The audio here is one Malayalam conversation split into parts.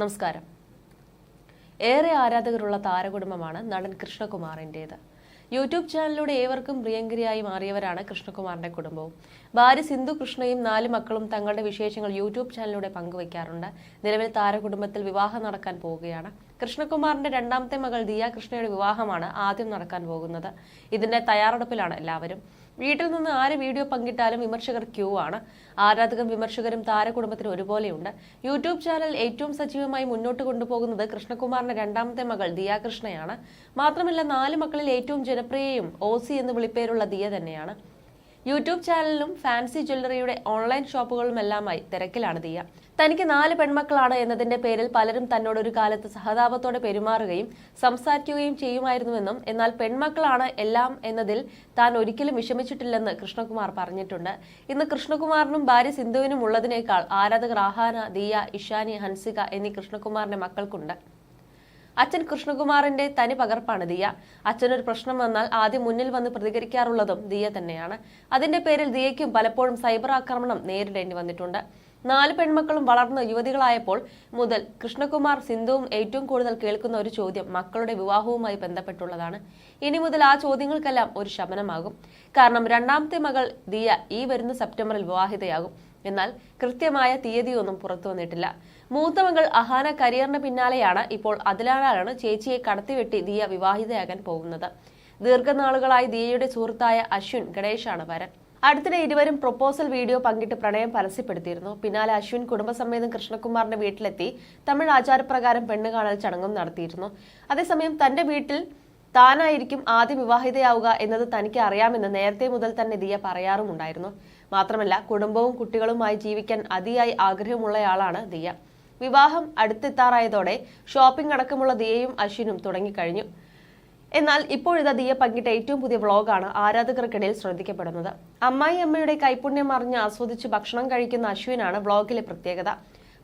നമസ്കാരം. ഏറെ ആരാധകരുള്ള താരകുടുംബമാണ് നടൻ കൃഷ്ണകുമാറിന്റേത് യൂട്യൂബ് ചാനലിലൂടെ ഏവർക്കും പ്രിയങ്കരിയായി മാറിയവരാണ് കൃഷ്ണകുമാറിന്റെ കുടുംബവും. ഭാര്യ സിന്ധു കൃഷ്ണയും നാല് മക്കളും തങ്ങളുടെ വിശേഷങ്ങൾ യൂട്യൂബ് ചാനലിലൂടെ പങ്കുവയ്ക്കാറുണ്ട്. നിലവിൽ താരകുടുംബത്തിൽ വിവാഹം നടക്കാൻ പോവുകയാണ്. കൃഷ്ണകുമാറിന്റെ രണ്ടാമത്തെ മകൾ ദിയ കൃഷ്ണയുടെ വിവാഹമാണ് ആദ്യം നടക്കാൻ പോകുന്നത്. ഇതിന്റെ തയ്യാറെടുപ്പിലാണ് എല്ലാവരും. വീട്ടിൽ നിന്ന് ആര് വീഡിയോ പങ്കിട്ടാലും വിമർശകർ ക്യൂ ആണ്. ആരാധകരും വിമർശകരും താരകുടുംബത്തിന് ഒരുപോലെയുണ്ട്. യൂട്യൂബ് ചാനൽ ഏറ്റവും സജീവമായി മുന്നോട്ട് കൊണ്ടുപോകുന്നത് കൃഷ്ണകുമാറിന്റെ രണ്ടാമത്തെ മകൾ ദിയ കൃഷ്ണയാണ്. മാത്രമല്ല നാല് മക്കളിൽ ഏറ്റവും ജനപ്രിയയും ഓസി എന്ന് വിളിപ്പേരുള്ള ദിയ തന്നെയാണ്. യൂട്യൂബ് ചാനലിലും ഫാൻസി ജ്വല്ലറിയുടെ ഓൺലൈൻ ഷോപ്പുകളുമെല്ലാമായി തിരക്കിലാണ് ദിയ. തനിക്ക് നാല് പെൺമക്കളാണ് എന്നതിന്റെ പേരിൽ പലരും തന്നോട് ഒരു കാലത്ത് സഹതാപത്തോടെ പെരുമാറുകയും സംസാരിക്കുകയും ചെയ്യുമായിരുന്നുവെന്നും എന്നാൽ പെൺമക്കളാണ് എല്ലാം എന്നതിൽ താൻ ഒരിക്കലും വിഷമിച്ചിട്ടില്ലെന്ന് കൃഷ്ണകുമാർ പറഞ്ഞിട്ടുണ്ട്. ഇന്ന് കൃഷ്ണകുമാറിനും ഭാര്യ സിന്ധുവിനും ഉള്ളതിനേക്കാൾ ആരാധകർ ആഹാന ദിയ ഇഷാനി ഹൻസിക എന്നീ കൃഷ്ണകുമാറിന്റെ മക്കൾക്കുണ്ട്. അച്ഛൻ കൃഷ്ണകുമാറിന്റെ തനി പകർപ്പാണ് ദിയ. അച്ഛനൊരു പ്രശ്നം വന്നാൽ ആദ്യം മുന്നിൽ വന്ന് പ്രതികരിക്കാറുള്ളതും ദിയ തന്നെയാണ്. അതിന്റെ പേരിൽ ദിയയ്ക്കും പലപ്പോഴും സൈബർ ആക്രമണം നേരിടേണ്ടി വന്നിട്ടുണ്ട്. നാല് പെൺമക്കളും വളർന്ന യുവതികളായപ്പോൾ മുതൽ കൃഷ്ണകുമാർ സിന്ധുവും ഏറ്റവും കൂടുതൽ കേൾക്കുന്ന ഒരു ചോദ്യം മക്കളുടെ വിവാഹവുമായി ബന്ധപ്പെട്ടുള്ളതാണ്. ഇനി മുതൽ ആ ചോദ്യങ്ങൾക്കെല്ലാം ഒരു ശമനമാകും. കാരണം രണ്ടാമത്തെ മകൾ ദിയ ഈ വരുന്ന സെപ്റ്റംബറിൽ വിവാഹിതയാകും. എന്നാൽ കൃത്യമായ തീയതിയൊന്നും പുറത്തു വന്നിട്ടില്ല. മൂത്ത മകൾ അഹാന കരിയറിന് പിന്നാലെയാണ് ഇപ്പോൾ അതിലാലാണ് ചേച്ചിയെ കടത്തിവെട്ടി ദിയ വിവാഹിതയാകാൻ പോകുന്നത്. ദീർഘനാളുകളായി ദിയയുടെ സുഹൃത്തായ അശ്വിൻ ഗണേഷാണ് വരൻ. അടുത്തിടെ ഇരുവരും പ്രൊപ്പോസൽ വീഡിയോ പങ്കിട്ട് പ്രണയം പരസ്യപ്പെടുത്തിയിരുന്നു. പിന്നാലെ അശ്വിൻ കുടുംബസമേതം കൃഷ്ണകുമാറിന്റെ വീട്ടിലെത്തി തമിഴ് ആചാരപ്രകാരം പെണ്ണ് കാണൽ ചടങ്ങും നടത്തിയിരുന്നു. അതേസമയം തന്റെ വീട്ടിൽ താനായിരിക്കും ആദ്യം വിവാഹിതയാവുക എന്നത് തനിക്ക് അറിയാമെന്ന് നേരത്തെ മുതൽ തന്നെ ദിയ പറയാറുമുണ്ടായിരുന്നു. മാത്രമല്ല കുടുംബവും കുട്ടികളുമായി ജീവിക്കാൻ അതിയായി ആഗ്രഹമുള്ളയാളാണ് ദിയ. വിവാഹം അടുത്തെത്താറായതോടെ ഷോപ്പിംഗ് അടക്കമുള്ള ദിയയും അശ്വിനും തുടങ്ങിക്കഴിഞ്ഞു. എന്നാൽ ഇപ്പോഴിതാ ദിയ പങ്കിട്ട ഏറ്റവും പുതിയ വ്ളോഗാണ് ആരാധകർക്കിടയിൽ ശ്രദ്ധിക്കപ്പെടുന്നത്. അമ്മായി അമ്മയുടെ കൈപുണ്യം അറിഞ്ഞ് ആസ്വദിച്ച് ഭക്ഷണം കഴിക്കുന്ന അശ്വിനാണ് വ്ളോഗിലെ പ്രത്യേകത.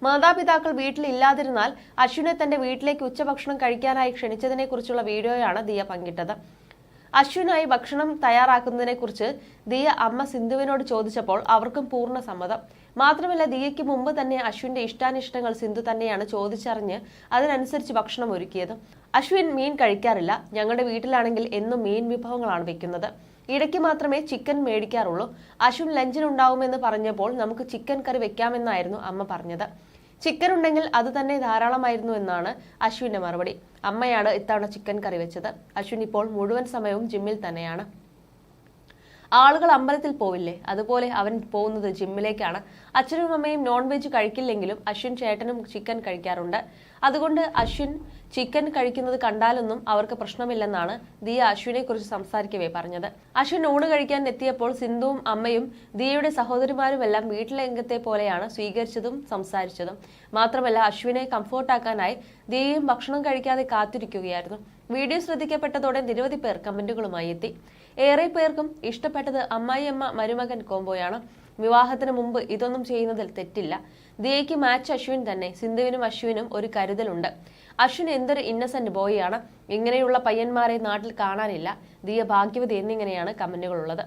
മാതാപിതാക്കൾ വീട്ടിലില്ലാതിരുന്നാൽ അശ്വിനെ തന്റെ വീട്ടിലേക്ക് ഉച്ചഭക്ഷണം കഴിക്കാനായി ക്ഷണിച്ചതിനെക്കുറിച്ചുള്ള വീഡിയോയാണ് ദിയ പങ്കിട്ടത്. അശ്വിനായി ഭക്ഷണം തയ്യാറാക്കുന്നതിനെ കുറിച്ച് ദിയ അമ്മ സിന്ധുവിനോട് ചോദിച്ചപ്പോൾ അവർക്കും പൂർണ സമ്മതം. മാത്രമല്ല ദിയയ്ക്ക് മുമ്പ് തന്നെ അശ്വിന്റെ ഇഷ്ടാനിഷ്ടങ്ങൾ സിന്ധു തന്നെയാണ് ചോദിച്ചറിഞ്ഞ് അതിനനുസരിച്ച് ഭക്ഷണം ഒരുക്കിയത്. അശ്വിൻ മീൻ കഴിക്കാറില്ല. ഞങ്ങളുടെ വീട്ടിലാണെങ്കിൽ എന്നും മീൻ വിഭവങ്ങളാണ് വെക്കുന്നത്. ഇടയ്ക്ക് മാത്രമേ ചിക്കൻ മേടിക്കാറുള്ളൂ. അശ്വിൻ ലഞ്ചിനുണ്ടാവുമെന്ന് പറഞ്ഞപ്പോൾ നമുക്ക് ചിക്കൻ കറി വെക്കാമെന്നായിരുന്നു അമ്മ പറഞ്ഞത്. ചിക്കൻ ഉണ്ടെങ്കിൽ അത് തന്നെ ധാരാളമായിരുന്നു എന്നാണ് അശ്വിന്റെ മറുപടി. അമ്മയാണ് ഇത്തവണ ചിക്കൻ കറി വെച്ചത്. അശ്വിൻ ഇപ്പോൾ മുഴുവൻ സമയവും ജിമ്മിൽ തന്നെയാണ്. ആളുകൾ അമ്പലത്തിൽ പോവില്ലേ? അതുപോലെ അവൻ പോകുന്നത് ജിമ്മിലേക്കാണ്. അച്ഛനും അമ്മയും നോൺ വെജ് കഴിക്കില്ലെങ്കിലും അശ്വിൻ ചേട്ടനും ചിക്കൻ കഴിക്കാറുണ്ട്. അതുകൊണ്ട് അശ്വിൻ ചിക്കൻ കഴിക്കുന്നത് കണ്ടാലൊന്നും അവർക്ക് പ്രശ്നമില്ലെന്നാണ് ദിയ അശ്വിനെ കുറിച്ച് സംസാരിക്കവേ പറഞ്ഞത്. അശ്വിൻ ഊണ് കഴിക്കാൻ എത്തിയപ്പോൾ സിന്ധുവും അമ്മയും ദിയയുടെ സഹോദരിമാരുമെല്ലാം വീട്ടിലംഗത്തെ പോലെയാണ് സ്വീകരിച്ചതും സംസാരിച്ചതും. മാത്രമല്ല അശ്വിനെ കംഫോർട്ടാക്കാനായി ദിയയും ഭക്ഷണം കഴിക്കാതെ കാത്തിരിക്കുകയായിരുന്നു. വീഡിയോ ശ്രദ്ധിക്കപ്പെട്ടതോടെ നിരവധി പേർ കമന്റുകളുമായി എത്തി. ഏറെ പേർക്കും ഇഷ്ടപ്പെട്ടത് അമ്മായിയമ്മ മരുമകൻ കോംബോയാണ്. വിവാഹത്തിന് മുമ്പ് ഇതൊന്നും ചെയ്യുന്നതിൽ തെറ്റില്ല. ദിയയ്ക്ക് മാച്ച് അശ്വിൻ തന്നെ സിന്ധുവിനും അശ്വിനും ഒരു കരുതലുണ്ട്. അശ്വിൻ എന്തൊരു ഇന്നസെന്റ് ബോയിയാണ് ഇങ്ങനെയുള്ള പയ്യന്മാരെ നാട്ടിൽ കാണാനില്ല. ദിയ ഭാഗ്യവതി എന്നിങ്ങനെയാണ് കമന്റുകളുള്ളത്.